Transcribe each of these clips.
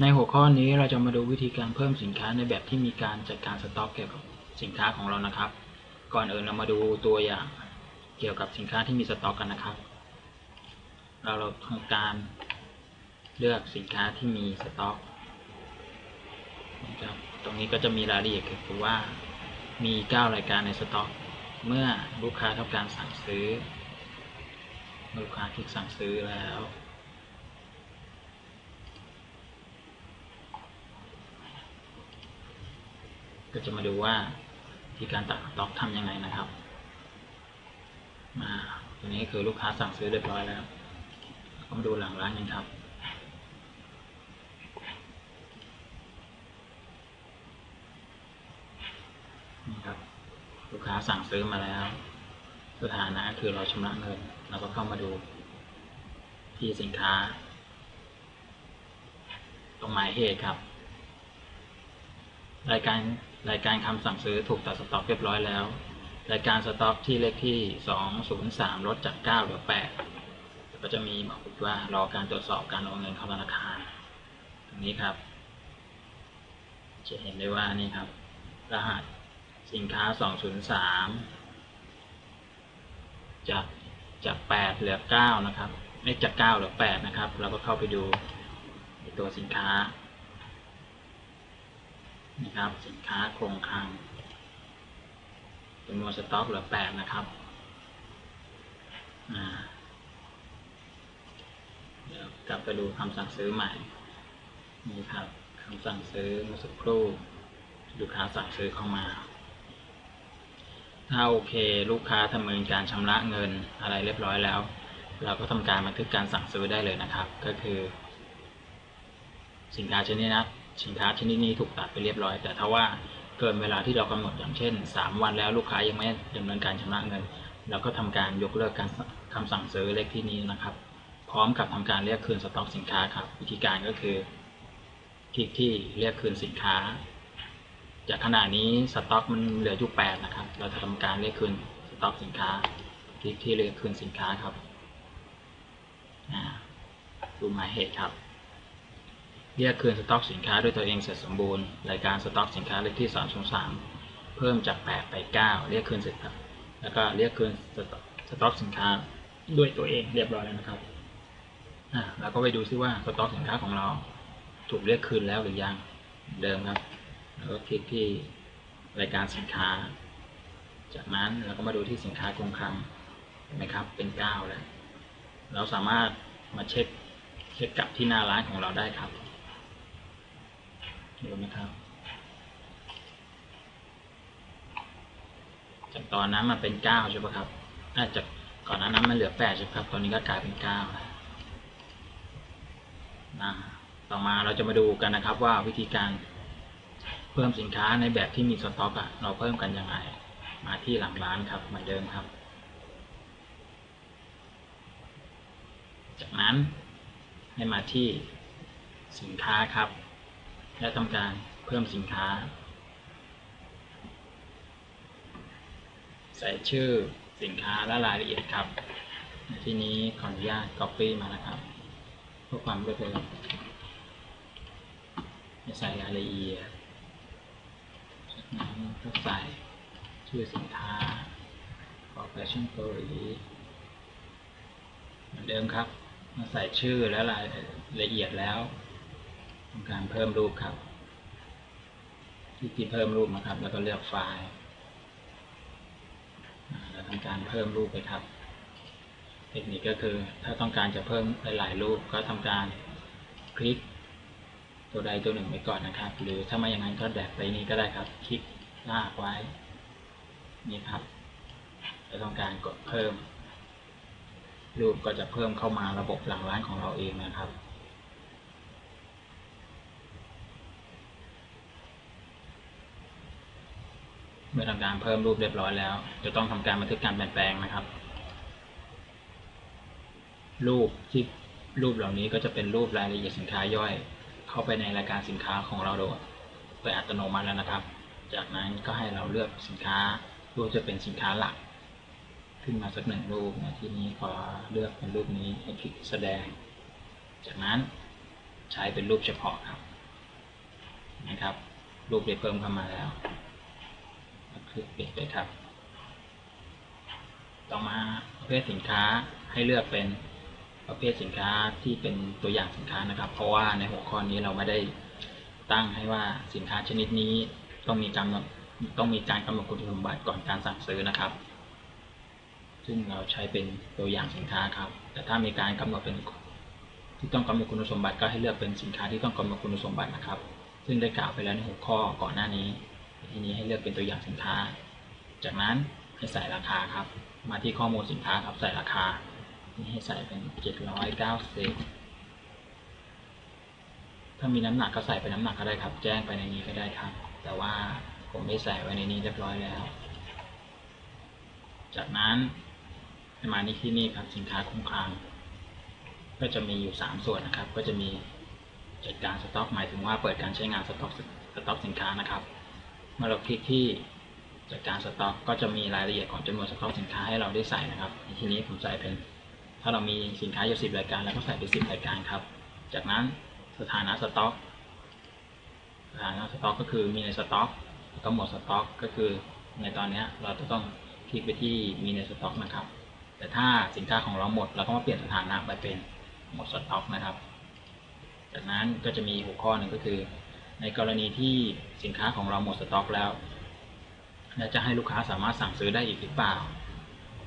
ในหัวข้อนี้เราจะมาดูวิธีการเพิ่มสินค้าในแบบที่มีการจัดการสต็อกเกี่ยวกับสินค้าของเรานะครับ ก่อนอื่นเรามาดูตัวอย่างเกี่ยวกับสินค้าที่มีสต็อกกันนะครับ เราเราทำการเลือกสินค้าที่มีสต็อกนะครับตรงนี้ก็จะมีรายละเอียดคือว่ามี 9 รายการในสต็อก เมื่อลูกค้าทำการสั่งซื้อเมื่อลูกค้าคลิกสั่งซื้อแล้ว ก็จะมาดูว่าที่การตัดสต็อกทำยังไงนะครับมาตัวนี้คือลูกค้าสั่งซื้อเรียบร้อยแล้วก็มาดูหลังร้านกันครับนี่ครับ ลูกค้าสั่งซื้อมาแล้ว สถานะคือเราชำระเงินเราก็เข้ามาดู ที่สินค้า ตรงหมายเหตุครับ รายการ รายการคำสั่งซื้อถูกตัดสต็อกเรียบร้อยแล้ว รายการสต็อกที่เลขที่ 203ลดจาก 9เหลือ 8 ก็จะมีบอกว่ารอการตรวจสอบการโอนเงินเข้าธนาคาร ตรงนี้ครับ จะเห็นได้ว่านี่ครับ รหัสสินค้า 203 จากจาก 8 เหลือ 9 นะครับไม่จาก 9 เหลือ 8 นะครับ เราก็เข้าไปดูตัวสินค้า นะครับ สินค้าคงคลังจำนวนสต็อกเหลือแปดนะครับเดี๋ยวกลับไปดูคำสั่งซื้อใหม่ นี่ครับคำสั่งซื้อเมื่อสักครู่ลูกค้าสั่งซื้อเข้ามา ถ้าโอเคลูกค้าทำเนินการชำระเงินอะไรเรียบร้อยแล้ว เราก็ทำการบันทึกการสั่งซื้อได้เลยนะครับ ก็คือ สินค้าชนิดนั้น สินค้าชนิดนี้ถูกตัดไปเรียบร้อย แต่ถ้าว่าเกินเวลาที่เรากำหนดอย่างเช่น 3 วันแล้วลูกค้ายังไม่ดำเนินการชำระเงินเราก็ทำการยกเลิกการคำสั่งซื้อเลขที่นี้นะครับ พร้อมกับทำการเรียกคืนสต็อกสินค้าครับ วิธีการก็คือ คลิกที่เรียกคืนสินค้า จากขณะนี้สต็อกมันเหลืออยู่8นะครับ เราจะทำการเรียกคืนสต็อกสินค้า คลิกที่เรียกคืนสินค้าครับดูหมายเหตุครับ เรียกคืนสต็อกสินค้าด้วยตัวเองเสร็จสมบูรณ์รายการสต็อกสินค้าเลขที่303เพิ่มจาก 8 ไป 9 เรียกคืนเสร็จครับแล้วก็เรียกคืนสต็อกสินค้าด้วยตัวเองเรียบร้อยแล้วนะครับอ่าเราก็ไปดูซิว่าสต็อกสินค้าของเราถูกเรียกคืนแล้วหรือยังเดิมครับแล้วก็คลิกที่รายการสินค้า จากนั้นเราก็มาดูที่สินค้าคงคลังเห็นไหมครับเป็น 9 แล้วเราสามารถมาเช็คเช็คกับที่หน้าร้านของเราได้ครับ ดูนะครับ จากตอนนั้นมันเป็นเก้าใช่ไหมครับน่าจะก่อนนั้นนั้นมันเหลือแปดใช่ไหมครับ ตอนนี้ก็กลายเป็นเก้าแล้วนะต่อมาเราจะมาดูกันนะครับว่าวิธีการเพิ่มสินค้าในแบบที่มีสต็อกอะเราเพิ่มกันยังไง มาที่หลังร้านครับเหมือนเดิมครับ จากนั้นให้มาที่สินค้าครับ และทำการเพิ่มสินค้า ใส่ชื่อสินค้าและรายละเอียดครับ ที่นี้ขออนุญาต Copy มานะครับเพื่อความรวดเร็วใส่รายละเอียดจากนั้นก็ใส่ชื่อสินค้าของแฟชั่นเกาหลีเหมือนเดิมครับมาใส่ชื่อและรายละเอียดแล้ว ทำการเพิ่มรูปครับที่ที่เพิ่มรูปนะครับ แล้วก็เลือกไฟล์แล้วทำการเพิ่มรูปไปครับ เทคนิคก็คือถ้าต้องการจะเพิ่มหลายๆรูปก็ทำการคลิกตัวใดตัวหนึ่งไปก่อนนะครับ หรือถ้าไม่อย่างนั้นก็แดกไปนี้ก็ได้ครับ คลิกลากไว้ นี่ครับจะต้องการกดเพิ่ม รูปก็จะเพิ่มเข้ามาระบบหลังร้านของเราเองนะครับ เมื่อทำการเพิ่มรูปเรียบร้อยแล้วจะต้องทำการบันทึกการเปลี่ยนแปลงนะครับ รูปที่รูปเหล่านี้ก็จะเป็นรูปรายละเอียดสินค้าย่อย เข้าไปในรายการสินค้าของเราโดยโดยอัตโนมัติแล้วนะครับ จากนั้นก็ให้เราเลือกสินค้ารูปจะเป็นสินค้าหลัก ขึ้นมาสักหนึ่งรูปนะที่นี้ขอเลือกเป็นรูปนี้ให้คลิกแสดง จากนั้นใช้เป็นรูปเฉพาะครับนะครับ รูปได้เพิ่มเข้ามาแล้ว คลิกปิดเลยครับ ต่อมาประเภทสินค้าให้เลือกเป็นประเภทสินค้าที่เป็นตัวอย่างสินค้านะครับ เพราะว่าในหัวข้อนี้เราไม่ได้ตั้งให้ว่าสินค้าชนิดนี้ต้องมีการต้องมีการกำหนดคุณสมบัติก่อนการสั่งซื้อนะครับ ซึ่งเราใช้เป็นตัวอย่างสินค้าครับ แต่ถ้ามีการกำหนดเป็นที่ต้องกำหนดคุณสมบัติก็ให้เลือกเป็นสินค้าที่ต้องกำหนดคุณสมบัตินะครับ ซึ่งได้กล่าวไปแล้วในหัวข้อก่อนหน้านี้ ทีนี้ให้เลือกเป็นตัวอย่างสินค้า จากนั้นให้ใส่ราคาครับ มาที่ข้อมูลสินค้าครับใส่ราคา นี่ให้ใส่เป็น 790 ถ้ามีน้ำหนักก็ใส่ไปน้ำหนักก็ได้ครับ แจ้งไปในนี้ก็ได้ครับ แต่ว่าผมได้ใส่ไว้ในนี้เรียบร้อยแล้ว จากนั้นมาที่ที่นี่ครับสินค้าคุ้มคลังก็จะมีอยู่ 3 ส่วนนะครับ ก็จะมีจัดการสต็อกหมายถึงว่าเปิดการใช้งานสต็อกสต็อกสินค้านะครับ เมื่อเราคลิกที่จัดการสต็อก ก็จะมีรายละเอียดของจำนวนสต็อกสินค้าให้เราได้ใส่นะครับ ที่นี้ผมใส่เป็น ถ้าเรามีสินค้าอยู่10รายการแล้วก็ใส่ไป10รายการครับ จากนั้นสถานะสต็อกสถานะสต็อกก็คือมีในสต็อกแล้วก็หมดสต็อก ก็คือในตอนนี้เราจะต้องคลิกไปที่มีในสต็อกนะครับ แต่ถ้าสินค้าของเราหมดเราก็มาเปลี่ยนสถานะไปเป็นหมดสต็อกนะครับ จากนั้นก็จะมีหัวข้อหนึ่งก็คือ ในกรณีที่สินค้าของเราหมดสต็อกแล้วและจะให้ลูกค้าสามารถสั่งซื้อได้อีกหรือเปล่า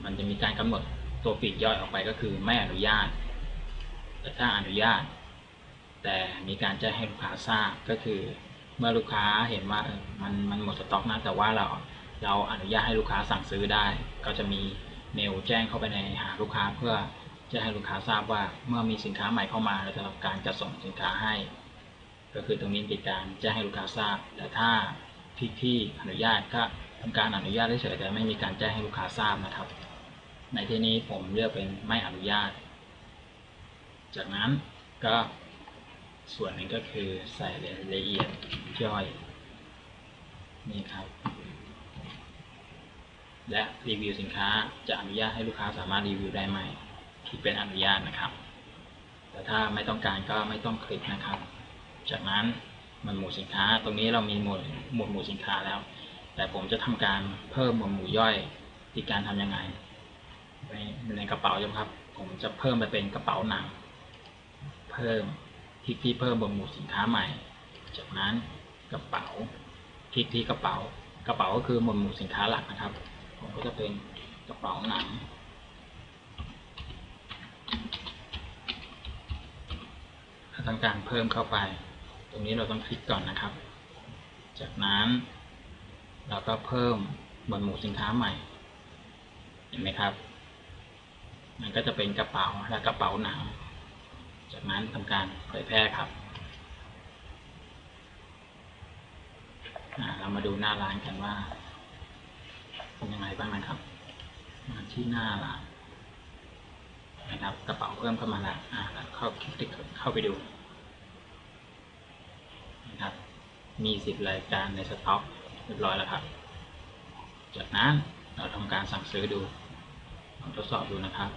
มันจะมีการกำหนดตัวปีกย่อยออกไปก็คือไม่อนุญาต แต่ถ้าอนุญาต แต่มีการแจ้งให้ลูกค้าทราบก็คือ เมื่อลูกค้าเห็นว่ามันมันหมดสต็อกนะแต่ว่าเราเราอนุญาตให้ลูกค้าสั่งซื้อได้ ก็จะมีเมลแจ้งเข้าไปในหาลูกค้าเพื่อจะให้ลูกค้าทราบว่าเมื่อมีสินค้าใหม่เข้ามาเราจะทำการจัดส่งสินค้าให้ ก็คือตรงนี้เป็นการแจ้งให้ลูกค้าทราบ แต่ถ้าที่ที่อนุญาตก็ทำการอนุญาตเฉยแต่ไม่มีการแจ้งให้ลูกค้าทราบนะครับ ในที่นี้ผมเลือกเป็นไม่อนุญาต จากนั้นก็ส่วนนึ่งก็คือใส่รายละเอียดย่อยนี่ครับ และรีวิวสินค้าจะอนุญาตให้ลูกค้าสามารถรีวิวได้ไหมคลิกเป็นอนุญาตนะครับ แต่ถ้าไม่ต้องการก็ไม่ต้องคลิกนะครับ จากนั้นมวดหมู่สินค้า ตรงนี้เรามีหมวดหมวดหมู่สินค้าแล้ว แต่ผมจะทำการเพิ่มหมวดหมู่ย่อยที่การทำยังไงในในกระเป๋าใช่ไหมครับ ผมจะเพิ่มไปเป็นกระเป๋าหนัง เพิ่มคลิกที่เพิ่มหมวดหมู่สินค้าใหม่ จากนั้นกระเป๋าคลิกที่กระเป๋า กระเป๋าก็คือหมวดหมู่สินค้าหลักนะครับ ผมก็จะเป็นกระเป๋าหนังถ้างการเพิ่มเข้าไป รงนี้เราต้องคลิกก่อนนะครับ จากนั้นเราก็เพิ่มหมวดหมู่สินค้าใหม่ เห็นไหมครับ มันก็จะเป็นกระเป๋าและกระเป๋าหนัง จากนั้นทำการเผยแพร่ครับเรามาดูหน้าร้านกันว่าเป็นยังไงบ้างนะครับ มาที่หน้าร้านนะครับ กระเป๋าเพิ่มเข้ามาแล้วอ่าแล้วเข้าคลิกเข้าไปดูนะครับ มีสิบรายการในสต็อกเรียบร้อยแล้วครับ จากนั้นเราทำการสั่งซื้อดูลองทดสอบดูนะครับ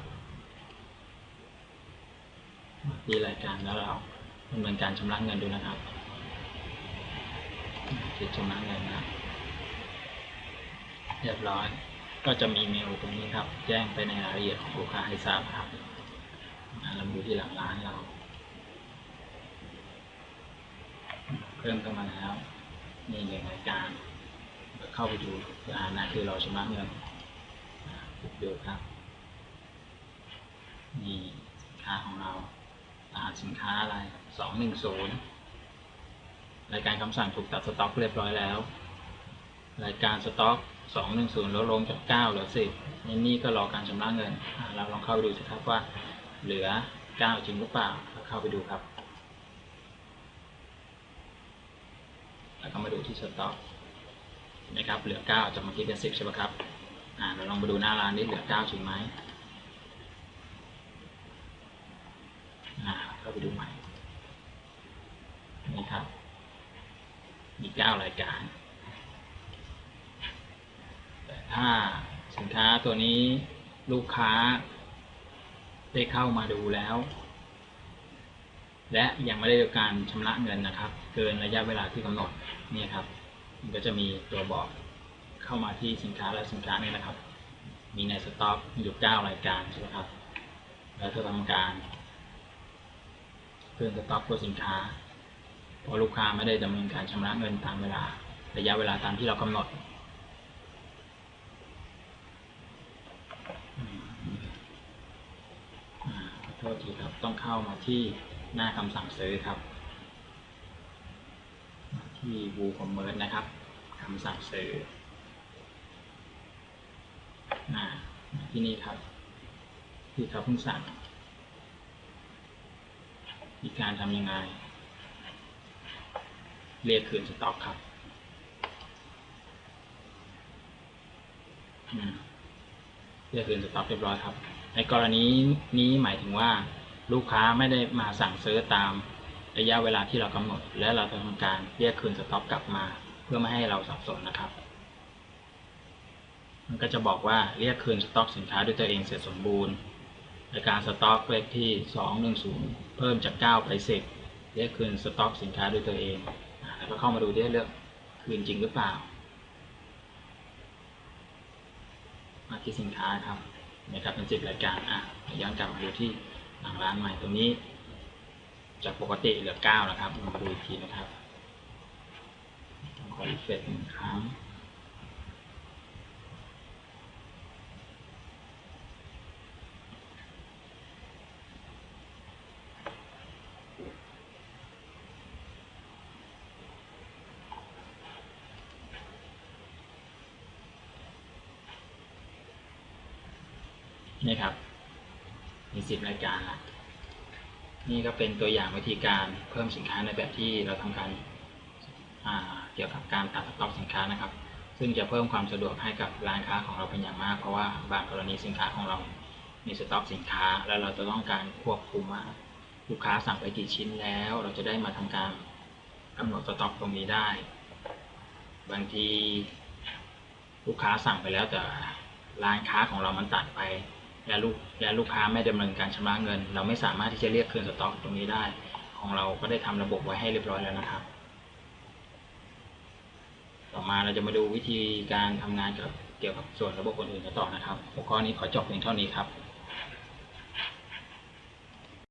ที่รายการแล้วเราดำเนินการชำระเงินดูนะครับคลิกชำระเงินนะเรียบร้อย ก็จะมีเมลตรงนี้ครับ แจ้งไปในรายละเอียดของลูกค้าให้ทราบครับเราดูที่หลังร้านเรา เพิ่มเข้ามาแล้วนี่หนึ่งรายการเข้าไปดูอ่านะคือเราชำระเงินดูครับนี่สินค้าของเรารหัสสินค้าอะไรสองหนึ่งศูนย์รายการคำสั่งถูกตัดสต็อกเรียบร้อยแล้ว รายการสต็อกสองหนึ่งศูนย์ลดลงจากเก้าเหลือสิบในนี่ก็รอการชำระเงิน เราลองเข้าไปดูสิครับว่าเหลือเก้าจริงหรือเปล่า เข้าไปดูครับ แล้วก็มาดูที่สต็อกนะครับเหลือเก้าจากเมื่อกี้เป็นสิบใช่ไหมครับอ่าเราลองมาดูหน้าร้านนี้เหลือเก้าจริงไหมอ่าเข้าไปดูใหม่นี่ครับมีเก้ารายการ แต่ถ้าสินค้าตัวนี้ลูกค้าได้เข้ามาดูแล้ว และยังไม่ได้รับการชำระเงินนะครับ เกินระยะเวลาที่กำหนดเนี่ยครับมันก็จะมีตัวบอกเข้ามาที่สินค้าและสินค้าเนี่ยนะครับ มีในสต็อกอยู่เก้ารายการใช่ไหมครับแล้วจะทำการคืนสต็อกตัวสินค้าพราะลูกค้าไม่ได้ดำเนินการชำระเงินตามเวลาระยะเวลาตามที่เรากำหนดอ่าขอโทษทีครับต้องเข้ามาที่ หน้าคำสั่งซื้อครับ ที่ WooCommerce นะครับคำสั่งซื้ออ่ามาที่นี่ครับ ที่เขาเพิ่งสั่งมีการทำยังไง เรียกคืนสต็อกครับเรียกคืนสต็อกเรียบร้อยครับ ในกรณีนี้หมายถึงว่า ลูกค้าไม่ได้มาสั่งซื้อตามระยะเวลาที่เรากำหนด และเราจะทำการเรียกคืนสต็อกกลับมา เพื่อไม่ให้เราสับสนนะครับ มันก็จะบอกว่าเรียกคืนสต็อกสินค้าด้วยตัวเองเสร็จสมบูรณ์ในการสต็อกเลขที่ 210 เพิ่มจาก 9 ไป 10 เรียกคืนสต็อกสินค้าด้วยตัวเอง แล้วก็เข้ามาดูได้เลือกคืนจริงหรือเปล่า มาที่สินค้าครับนะครับเป็น10รายการอะย้อนกลับมาดูที่ หลังร้านใหม่ตรงนี้จากปกติเหลือ9นะครับมาดูอีกทีนะครับขอรีเฟรชหนึ่งครั้งนี่ครับ มีสิบรายการละนี่ก็เป็นตัวอย่างวิธีการเพิ่มสินค้าในแบบที่เราทำการเกี่ยวกับการตัดสต็อกสินค้านะครับ ซึ่งจะเพิ่มความสะดวกให้กับร้านค้าของเราเป็นอย่างมาก เพราะว่าบางกรณีสินค้าของเรามีสต็อกสินค้า แล้วเราจะต้องการควบคุมว่าลูกค้าสั่งไปกี่ชิ้นแล้ว เราจะได้มาทำการกำหนดสต็อกตรงนี้ได้ บางทีลูกค้าสั่งไปแล้วแต่ร้านค้าของเรามันตัดไป และลูกและลูกค้าไม่ดำเนินการชำระเงิน เราไม่สามารถที่จะเรียกคืนสต็อกตรงนี้ได้ ของเราก็ได้ทำระบบไว้ให้เรียบร้อยแล้วนะครับ ต่อมาเราจะมาดูวิธีการทำงานกับเกี่ยวกับส่วนระบบอื่นๆกันต่อนะครับ หัวข้อนี้ขอจบเพียงเท่านี้ครับ